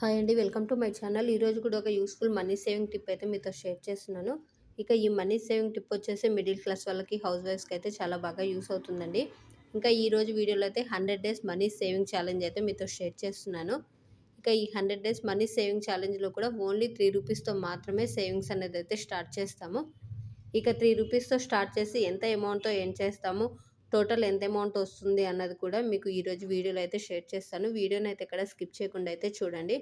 Hi అండి. Welcome to my channel. ఈరోజు కూడా ఒక యూస్ఫుల్ మనీ సేవింగ్ టిప్ అయితే మీతో షేర్ చేస్తున్నాను. ఇక ఈ మనీ సేవింగ్ టిప్ వచ్చేసి మిడిల్ క్లాస్ వాళ్ళకి హౌస్ వైఫ్స్కి అయితే చాలా బాగా యూస్ అవుతుందండి. ఇంకా ఈరోజు వీడియోలో అయితే hundred days money saving challenge అయితే మీతో షేర్ చేస్తున్నాను. ఇక ఈ హండ్రెడ్ డేస్ మనీ సేవింగ్ ఛాలెంజ్లో కూడా ఓన్లీ త్రీ రూపీస్తో మాత్రమే సేవింగ్స్ అనేది అయితే స్టార్ట్ చేస్తాము. ఇక త్రీ రూపీస్తో స్టార్ట్ చేసి ఎంత అమౌంట్తో ఏం చేస్తాము? టోటల్ ఎంత అమౌంట్ వస్తుంది అన్నది కూడా మీకు ఈరోజు వీడియోలో అయితే షేర్ చేస్తాను. వీడియోని అయితే ఎక్కడ స్కిప్ చేయకుండా అయితే చూడండి.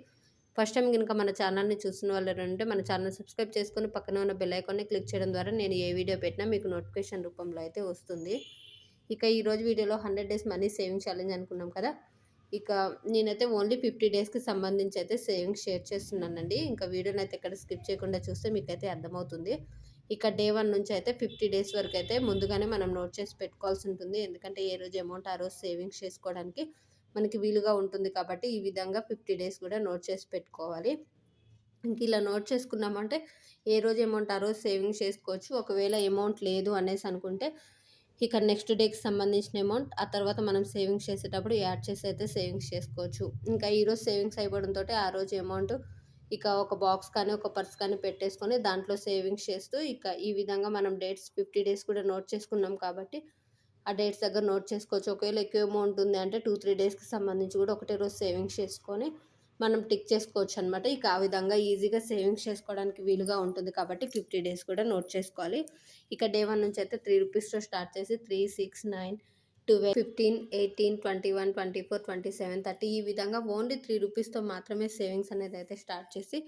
ఫస్ట్ టైం కనుక మన ఛానల్ని చూసిన వాళ్ళు ఉంటే మన ఛానల్ సబ్స్క్రైబ్ చేసుకొని పక్కన ఉన్న బెల్ ఐకాన్ని క్లిక్ చేయడం ద్వారా నేను ఏ వీడియో పెట్టినా మీకు నోటిఫికేషన్ రూపంలో అయితే వస్తుంది. ఇక ఈరోజు వీడియోలో hundred days money saving challenge అనుకున్నాం కదా. ఇక నేనైతే ఓన్లీ ఫిఫ్టీ డేస్కి సంబంధించి అయితే సేవింగ్స్ షేర్ చేస్తున్నానండి. ఇంకా వీడియోని అయితే ఎక్కడ స్కిప్ చేయకుండా చూస్తే మీకైతే అర్థమవుతుంది. ఇక డే వన్ నుంచి అయితే ఫిఫ్టీ డేస్ వరకు అయితే ముందుగానే మనం నోట్ చేసి పెట్టుకోవాల్సి ఉంటుంది. ఎందుకంటే ఏ రోజు అమౌంట్ ఆ రోజు సేవింగ్స్ చేసుకోవడానికి మనకి వీలుగా ఉంటుంది కాబట్టి ఈ విధంగా ఫిఫ్టీ డేస్ కూడా నోట్ చేసి పెట్టుకోవాలి. ఇంక ఇలా నోట్ చేసుకున్నామంటే ఏ రోజు అమౌంట్ ఆ రోజు సేవింగ్స్ చేసుకోవచ్చు. ఒకవేళ అమౌంట్ లేదు అనేసి అనుకుంటే ఇక నెక్స్ట్ డేకి సంబంధించిన అమౌంట్ ఆ తర్వాత మనం సేవింగ్స్ చేసేటప్పుడు యాడ్ చేసి అయితే సేవింగ్స్ చేసుకోవచ్చు. ఇంకా ఈరోజు సేవింగ్స్ అయిపోవడంతో ఆ రోజు అమౌంట్ ఇక ఒక బాక్స్ కానీ ఒక పర్స్ కానీ పెట్టేసుకొని దాంట్లో సేవింగ్స్ చేస్తూ ఇక ఈ విధంగా మనం డేట్స్ ఫిఫ్టీ డేస్ కూడా నోట్ చేసుకున్నాం కాబట్టి ఆ డేట్స్ దగ్గర నోట్ చేసుకోవచ్చు. ఒకవేళ ఎక్కువ అమౌంట్ ఉంది అంటే టూ త్రీ డేస్కి సంబంధించి కూడా ఒకటే రోజు సేవింగ్స్ చేసుకొని మనం టిక్ చేసుకోవచ్చు అనమాట ఇక ఆ విధంగా ఈజీగా సేవింగ్స్ చేసుకోవడానికి వీలుగా ఉంటుంది కాబట్టి ఫిఫ్టీ డేస్ కూడా నోట్ చేసుకోవాలి. ఇక డే వన్ నుంచి అయితే త్రీ రూపీస్తో స్టార్ట్ చేసి three six nine twelve fifteen eighteen twenty one twenty four twenty seven thirty ఈ విధంగా ఓన్లీ త్రీ రూపీస్తో మాత్రమే సేవింగ్స్ అనేది అయితే స్టార్ట్ చేసి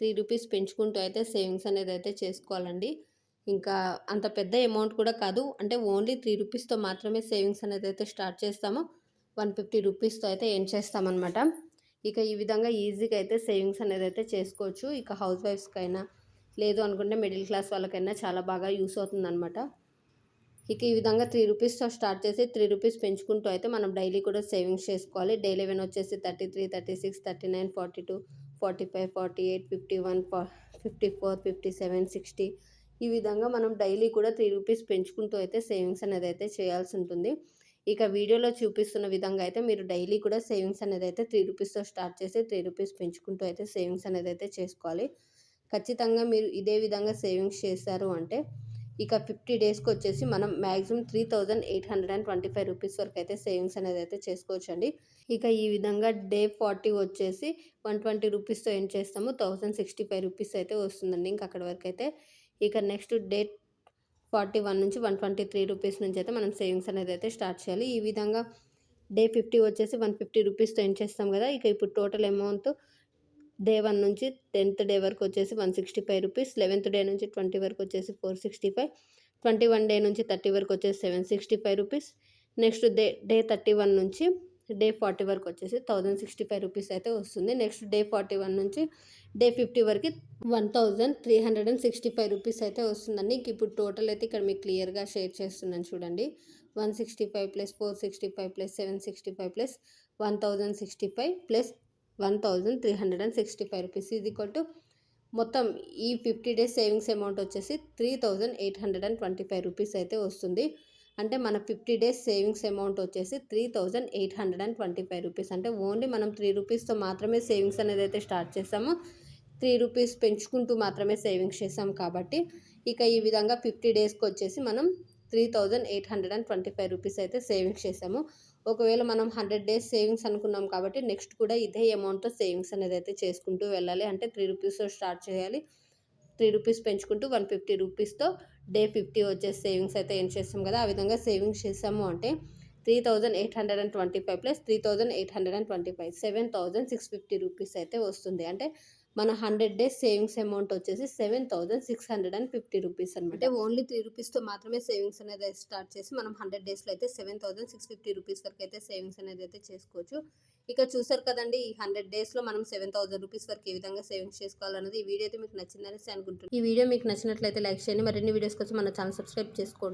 త్రీ రూపీస్ పెంచుకుంటూ అయితే సేవింగ్స్ అనేది అయితే చేసుకోవాలండి. ఇంకా అంత పెద్ద అమౌంట్ కూడా కాదు. అంటే ఓన్లీ త్రీ రూపీస్తో మాత్రమే సేవింగ్స్ అనేది అయితే స్టార్ట్ చేస్తాము. వన్ ఫిఫ్టీ రూపీస్తో అయితే ఏం చేస్తామన్నమాట. ఇక ఈ విధంగా ఈజీగా అయితే సేవింగ్స్ అనేది అయితే చేసుకోవచ్చు. ఇక హౌస్ వైఫ్స్కైనా లేదు అనుకుంటే మిడిల్ క్లాస్ వాళ్ళకైనా చాలా బాగా యూస్ అవుతుందన్నమాట. ఇక ఈ విధంగా త్రీ రూపీస్తో స్టార్ట్ చేసి త్రీ రూపీస్ పెంచుకుంటూ అయితే మనం డైలీ కూడా సేవింగ్స్ చేసుకోవాలి. డే లెవెన్ వచ్చేసి thirty three thirty six thirty nine forty two forty five forty eight fifty one fifty four fifty seven sixty ఈ విధంగా మనం డైలీ కూడా త్రీ రూపీస్ పెంచుకుంటూ అయితే సేవింగ్స్ అనేది అయితే చేయాల్సి ఉంటుంది. ఇక వీడియోలో చూపిస్తున్న విధంగా అయితే మీరు డైలీ కూడా సేవింగ్స్ అనేది అయితే త్రీ రూపీస్తో స్టార్ట్ చేసి త్రీ రూపీస్ పెంచుకుంటూ అయితే సేవింగ్స్ అనేది అయితే చేసుకోవాలి. ఖచ్చితంగా మీరు ఇదే విధంగా సేవింగ్స్ చేశారు అంటే ఇక ఫిఫ్టీ డేస్కి వచ్చేసి మనం maximum three thousand eight hundred and twenty five rupees వరకు అయితే సేవింగ్స్ అనేది అయితే చేసుకోవచ్చండి. ఇక ఈ విధంగా డే ఫార్టీ వచ్చేసి వన్ ట్వంటీ రూపీస్తో ఏం చేస్తాము? థౌజండ్ సిక్స్టీ ఫైవ్ రూపీస్ అయితే వస్తుందండి ఇంకా అక్కడ వరకు అయితే. ఇక నెక్స్ట్ డే ఫార్టీ వన్ నుంచి వన్ ట్వంటీ త్రీ రూపీస్ నుంచి అయితే మనం సేవింగ్స్ అనేది అయితే స్టార్ట్ చేయాలి. ఈ విధంగా డే ఫిఫ్టీ వచ్చేసి వన్ ఫిఫ్టీ రూపీస్తో ఏం చేస్తాం కదా? ఇక ఇప్పుడు టోటల్ అమౌంట్ డే వన్ నుంచి టెన్త్ డే వరకు వచ్చేసి one sixty five rupees eleventh day నుంచి ట్వంటీ వరకు వచ్చేసి four sixty five twenty one day నుంచి థర్టీ వరకు వచ్చేసి seven sixty five rupees next day day thirty one నుంచి డే ఫార్టీ వరకు వచ్చేసి థౌజండ్ సిక్స్టీ ఫైవ్ రూపీస్ అయితే వస్తుంది. నెక్స్ట్ డే ఫార్టీ వన్ నుంచి డే ఫిఫ్టీ వరకు one thousand three hundred and sixty five rupees అయితే వస్తుందండి. ఇప్పుడు టోటల్ అయితే ఇక్కడ మీకు క్లియర్గా షేర్ చేస్తున్నాను చూడండి. One sixty five plus four sixty five plus seven sixty five plus one thousand sixty five plus one thousand three hundred and sixty five rupees. ఇది కొట్టు మొత్తం ఈ ఫిఫ్టీ డేస్ సేవింగ్స్ అమౌంట్ వచ్చేసి three thousand eight hundred and twenty five rupees అయితే వస్తుంది. అంటే మన fifty days savings amount వచ్చేసి three thousand eight hundred and twenty five rupees. అంటే ఓన్లీ మనం త్రీ రూపీస్తో మాత్రమే సేవింగ్స్ అనేది అయితే స్టార్ట్ చేసాము. త్రీ రూపీస్ పెంచుకుంటూ మాత్రమే సేవింగ్స్ చేసాం కాబట్టి ఇక ఈ విధంగా ఫిఫ్టీ డేస్కి వచ్చేసి మనం three thousand eight hundred and twenty five rupees అయితే సేవింగ్స్ చేసాము ఒకవేళ మనం హండ్రెడ్ డేస్ సేవింగ్స్ అనుకున్నాం కాబట్టి నెక్స్ట్ కూడా ఇదే అమౌంట్తో సేవింగ్స్ అనేది అయితే చేసుకుంటూ వెళ్ళాలి. అంటే త్రీ రూపీస్తో స్టార్ట్ చేయాలి. త్రీ రూపీస్ పెంచుకుంటూ వన్ ఫిఫ్టీ రూపీస్తో డే ఫిఫ్టీ వచ్చే సేవింగ్స్ అయితే ఏం చేస్తాం కదా ఆ విధంగా సేవింగ్స్ చేసాము అంటే three thousand eight hundred and twenty five plus three thousand eight hundred and twenty five seven thousand six fifty rupees అయితే వస్తుంది. అంటే మన హండ్రెడ్ డేస్ సేవింగ్స్ అమౌంట్ వచ్చేసి seven thousand six hundred and fifty rupees అనమాట only three రూపీస్తో మాత్రమే savings అనేది start చేసి మనం హండ్రెడ్ డేస్లో అయితే seven thousand six fifty rupees వరకు అయితే సేవింగ్స్ అనేది అయితే చేసుకోవచ్చు. ఇక చూసారు కదండి ఈ హండ్రెడ్ డేస్లో మనం సెవెన్ థౌసండ్ రూపీస్ వరకు ఏ విధంగా సేవింగ్స్ చేసుకోవాలన్నది ఈ వీడియో అయితే మీకు నచ్చిందని అనుకుంటున్నాను. ఈ వీడియో మీకు నచ్చినట్లయితే లైక్ చేయండి. మరిన్ని వీడియోస్ కోసం మన ఛానల్ సబ్స్క్రైబ్ చేసుకోండి.